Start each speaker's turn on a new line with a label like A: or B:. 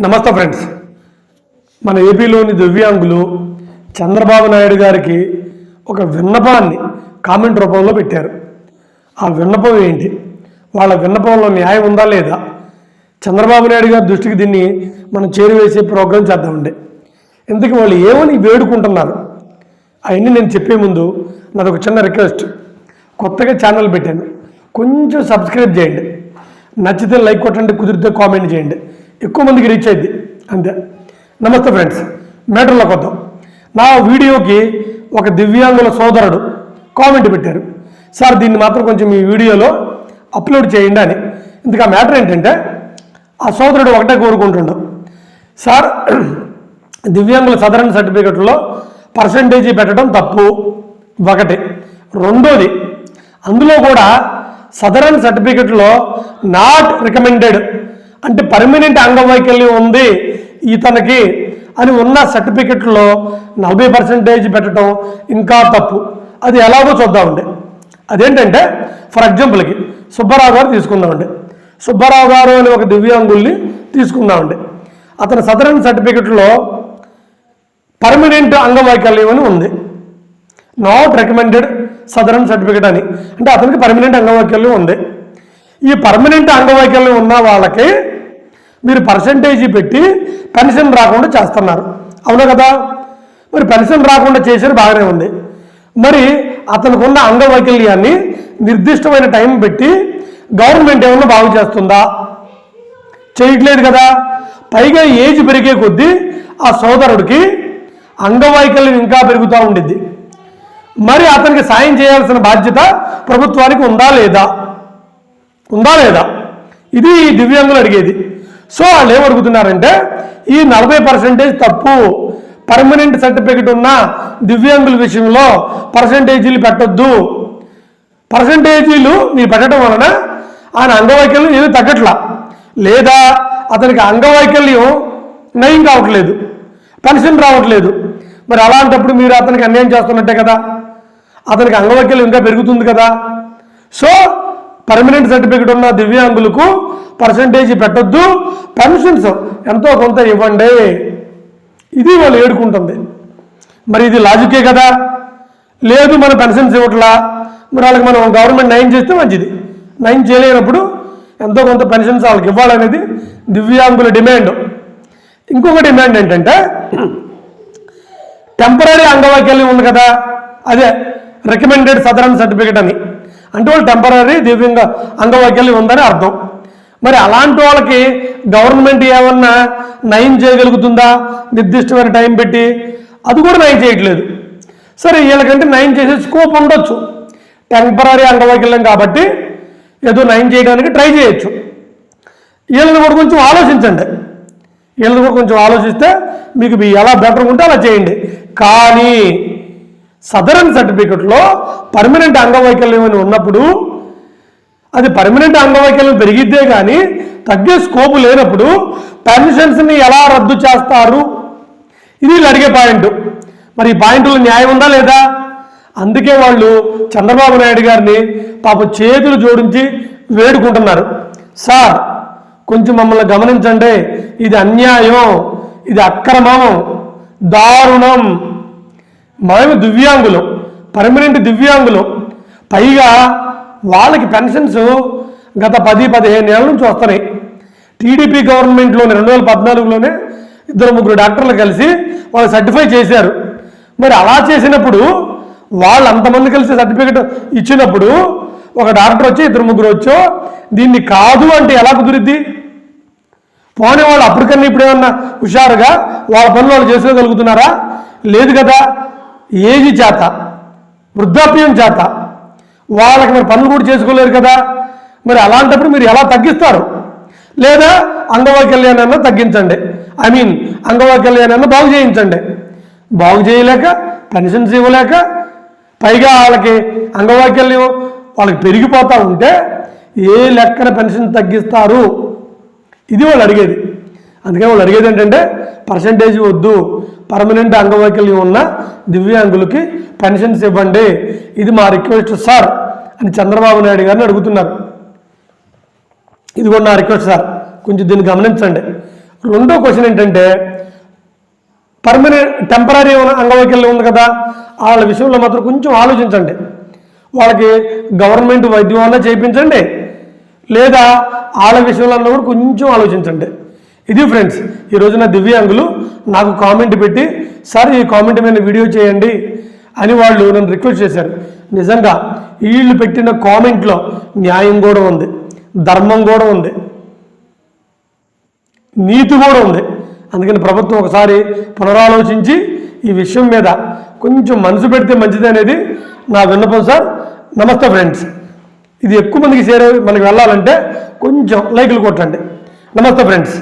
A: నమస్తే ఫ్రెండ్స్. మన ఏపీలోని దివ్యాంగులు చంద్రబాబు నాయుడు గారికి ఒక విన్నపాన్ని కామెంట్ రూపంలో పెట్టారు. ఆ విన్నపం ఏంటి? వాళ్ళ విన్నపంలో న్యాయం ఉందా లేదా? చంద్రబాబు నాయుడు గారి దృష్టికి దీన్ని మనం చేరువేసే ప్రోగ్రాం చేద్దామండి. ఇందుకు వాళ్ళు ఏమని వేడుకుంటున్నారు? అవన్నీ నేను చెప్పే ముందు నాది ఒక చిన్న రిక్వెస్ట్. కొత్తగా ఛానల్ పెట్టాను. కొంచెం సబ్స్క్రైబ్ చేయండి. నచ్చితే లైక్ కొట్టండి కుదిరితే కామెంట్ చేయండి. ఎక్కువ మందికి రీచ్ అయింది అంతే. నమస్తే ఫ్రెండ్స్ మ్యాటర్లోకి వద్దాం నా వీడియోకి ఒక దివ్యాంగుల సోదరుడు కామెంట్ పెట్టారు. సార్ దీన్ని మాత్రం కొంచెం ఈ వీడియోలో అప్లోడ్ చేయండి అని. ఇందుకు ఆ మ్యాటర్ ఏంటంటే ఆ సోదరుడు ఒకటే కోరుకుంటుండు. సార్ దివ్యాంగుల సదరన్ సర్టిఫికెట్లో పర్సంటేజీ పెట్టడం తప్పు. ఒకటి. రెండోది అందులో కూడా సదరన్ సర్టిఫికెట్లో నాట్ రికమెండెడ్ అంటే పర్మనెంట్ అంగవైకల్యం ఉంది ఇతనికి అని ఉన్న సర్టిఫికెట్లో నలభై పర్సెంటేజ్ పెట్టడం ఇంకా తప్పు. అది ఎలాగో చూద్దామండి అదేంటంటే ఫర్ ఎగ్జాంపుల్కి సుబ్బారావు గారు తీసుకుందామండి సుబ్బారావు గారు అనే ఒక దివ్యాంగుల్ని తీసుకుందామండి అతని సదరన్ సర్టిఫికెట్లో పర్మనెంట్ అంగవైకల్యం అని ఉంది. నాట్ రికమెండెడ్ సదరన్ సర్టిఫికేట్ అని. అంటే అతనికి పర్మనెంట్ అంగవైకల్యం ఉంది. ఈ పర్మనెంట్ అంగవైకల్యం ఉన్న వాళ్ళకి మీరు పర్సంటేజీ పెట్టి పెన్షన్ రాకుండా చేస్తున్నారు. అవునా కదా? మరి పెన్షన్ రాకుండా చేసేది బాగానే ఉంది. మరి అతనికి ఉన్న అంగవైకల్యాన్ని నిర్దిష్టమైన టైం పెట్టి గవర్నమెంట్ ఏమన్నా బాగు చేస్తుందా? చేయట్లేదు కదా. పైగా ఏజ్ పెరిగే కొద్దీ ఆ సోదరుడికి అంగవైకల్యం ఇంకా పెరుగుతూ ఉండిద్ది. మరి అతనికి సాయం చేయాల్సిన బాధ్యత ప్రభుత్వానికి ఉందా లేదా? ఉందా లేదా? ఇది ఈ దివ్యాంగులు అడిగేది. సో వాళ్ళు ఏమడుగుతున్నారంటే ఈ నలభై పర్సెంటేజ్ తప్పు పర్మనెంట్ సర్టిఫికెట్ ఉన్న దివ్యాంగుల విషయంలో పర్సంటేజీలు పెట్టొద్దు. పర్సంటేజీలు మీరు పెట్టడం వలన ఆయన అంగవైకల్యం ఏమీ తగ్గట్లా. లేదా అతనికి అంగవైకల్యం నయం కావట్లేదు పెన్షన్ రావట్లేదు. మరి అలాంటప్పుడు మీరు అతనికి అన్యాయం చేస్తున్నట్టే కదా. అతనికి అంగవైకల్యం ఇంకా పెరుగుతుంది కదా. సో పర్మనెంట్ సర్టిఫికెట్ ఉన్న దివ్యాంగులకు పర్సంటేజ్ పెట్టొద్దు. పెన్షన్స్ ఎంతో కొంత ఇవ్వండి. ఇది వాళ్ళు ఏడుకుంటుంది. మరి ఇది లాజికే కదా? లేదు మన పెన్షన్స్ ఇవ్వట్లా. మరి వాళ్ళకి మనం గవర్నమెంట్ నయం చేస్తే మంచిది. నయం చేయలేనప్పుడు ఎంతో కొంత పెన్షన్స్ వాళ్ళకి ఇవ్వాలనేది దివ్యాంగుల డిమాండ్ ఇంకొక డిమాండ్ ఏంటంటే టెంపరీ అంగవైకల్యం ఉంది కదా? అదే రికమెండెడ్ సదరన్ సర్టిఫికేట్ అని. అంటే వాళ్ళు టెంపరీ దివ్యంగా అంగవైకల్యం ఉందని అర్థం. మరి అలాంటి వాళ్ళకి గవర్నమెంట్ ఏమన్నా నయం చేయగలుగుతుందా? నిర్దిష్టమైన టైం పెట్టి? అది కూడా నయం చేయట్లేదు. సరే వీళ్ళకంటే నయం చేసే స్కోప్ ఉండొచ్చు. టెంపరీ అంగవైకల్యం కాబట్టి ఏదో నయం చేయడానికి ట్రై చేయొచ్చు. వీళ్ళని కూడా కొంచెం ఆలోచించండి. వీళ్ళని కూడా కొంచెం ఆలోచిస్తే మీకు మీ ఎలా బెటర్ ఉంటే అలా చేయండి. కానీ సదరన్ సర్టిఫికెట్లో పర్మనెంట్ అంగవైకల్యం అని ఉన్నప్పుడు అది పర్మనెంట్ అంగవైకల్యం పెరిగిద్దే కానీ తగ్గే స్కోప్ లేనప్పుడు పెన్షన్స్ని ఎలా రద్దు చేస్తారు? ఇది వీళ్ళు అడిగే పాయింట్. మరి ఈ పాయింట్లో న్యాయం ఉందా లేదా? అందుకే వాళ్ళు చంద్రబాబు నాయుడు గారిని పాప చేతులు జోడించి వేడుకుంటున్నారు. సార్ కొంచెం మమ్మల్ని గమనించండి. ఇది అన్యాయం. ఇది అక్రమం. దారుణం. మేము దివ్యాంగులు పర్మనెంట్ దివ్యాంగులు. పైగా వాళ్ళకి పెన్షన్స్ గత పది పదిహేను ఏళ్ళ నుంచి వస్తున్నాయి. టీడీపీ గవర్నమెంట్లోని రెండు వేల పద్నాలుగులోనే ఇద్దరు ముగ్గురు డాక్టర్లు కలిసి వాళ్ళు సర్టిఫై చేశారు. మరి అలా చేసినప్పుడు వాళ్ళు అంతమంది కలిసి సర్టిఫికెట్ ఇచ్చినప్పుడు ఒక డాక్టర్ వచ్చి ఇద్దరు ముగ్గురు వచ్చో దీన్ని కాదు అంటే ఎలా కుదిరిద్ది? పోనీ వాళ్ళు అప్పటికన్నా ఇప్పుడేమన్నా హుషారుగా వాళ్ళ పనులు వాళ్ళు చేసుకోగలుగుతున్నారా? లేదు కదా. ఏజీ చేత వృద్ధాప్యం చేత వాళ్ళకి మరి పనులు కూడా చేసుకోలేరు కదా. మరి అలాంటప్పుడు మీరు ఎలా తగ్గిస్తారు? లేదా అంగవైకల్యాన్ని తగ్గించండి. ఐ మీన్ అంగవైకల్యాన్ని బాగు చేయించండి. బాగు చేయలేక పెన్షన్స్ ఇవ్వలేక పైగా వాళ్ళకి అంగవైకల్యం వాళ్ళకి పెరిగిపోతూ ఉంటే ఏ లెక్కన పెన్షన్ తగ్గిస్తారు? ఇది వాళ్ళు అడిగేది. అందుకే వాళ్ళు అడిగేది ఏంటంటే పర్సంటేజ్ వద్దు. పర్మనెంట్ అంగవైకల్యం ఉన్న దివ్యాంగులకి పెన్షన్స్ ఇవ్వండి. ఇది మా రిక్వెస్ట్ సార్ అని చంద్రబాబు నాయుడు గారిని అడుగుతున్నారు. ఇది కూడా నా రిక్వెస్ట్ సార్ కొంచెం దీన్ని గమనించండి. రెండో క్వశ్చన్ ఏంటంటే పర్మనెంట్ టెంపరీ అంగవైకల్యం ఉంది కదా వాళ్ళ విషయంలో మాత్రం కొంచెం ఆలోచించండి. వాళ్ళకి గవర్నమెంట్ వైద్యం అన్నా చేయించండి. లేదా వాళ్ళ విషయంలో అన్నా కూడా కొంచెం ఆలోచించండి. ఇది ఫ్రెండ్స్ ఈ రోజున దివ్యాంగులు నాకు కామెంట్ పెట్టి సార్ ఈ కామెంట్ మీద వీడియో చేయండి అని వాళ్ళు నన్ను రిక్వెస్ట్ చేశారు. నిజంగా వీళ్ళు పెట్టిన కామెంట్లో న్యాయం కూడా ఉంది ధర్మం కూడా ఉంది నీతి కూడా ఉంది. అందుకని ప్రభుత్వం ఒకసారి పునరాలోచించి ఈ విషయం మీద కొంచెం మనసు పెడితే మంచిది అనేది నా విన్నపం సార్. నమస్తే ఫ్రెండ్స్. ఇది ఎక్కువ మందికి షేర్ మనకి వెళ్ళాలంటే కొంచెం లైకులు కొట్టండి. నమస్తే ఫ్రెండ్స్.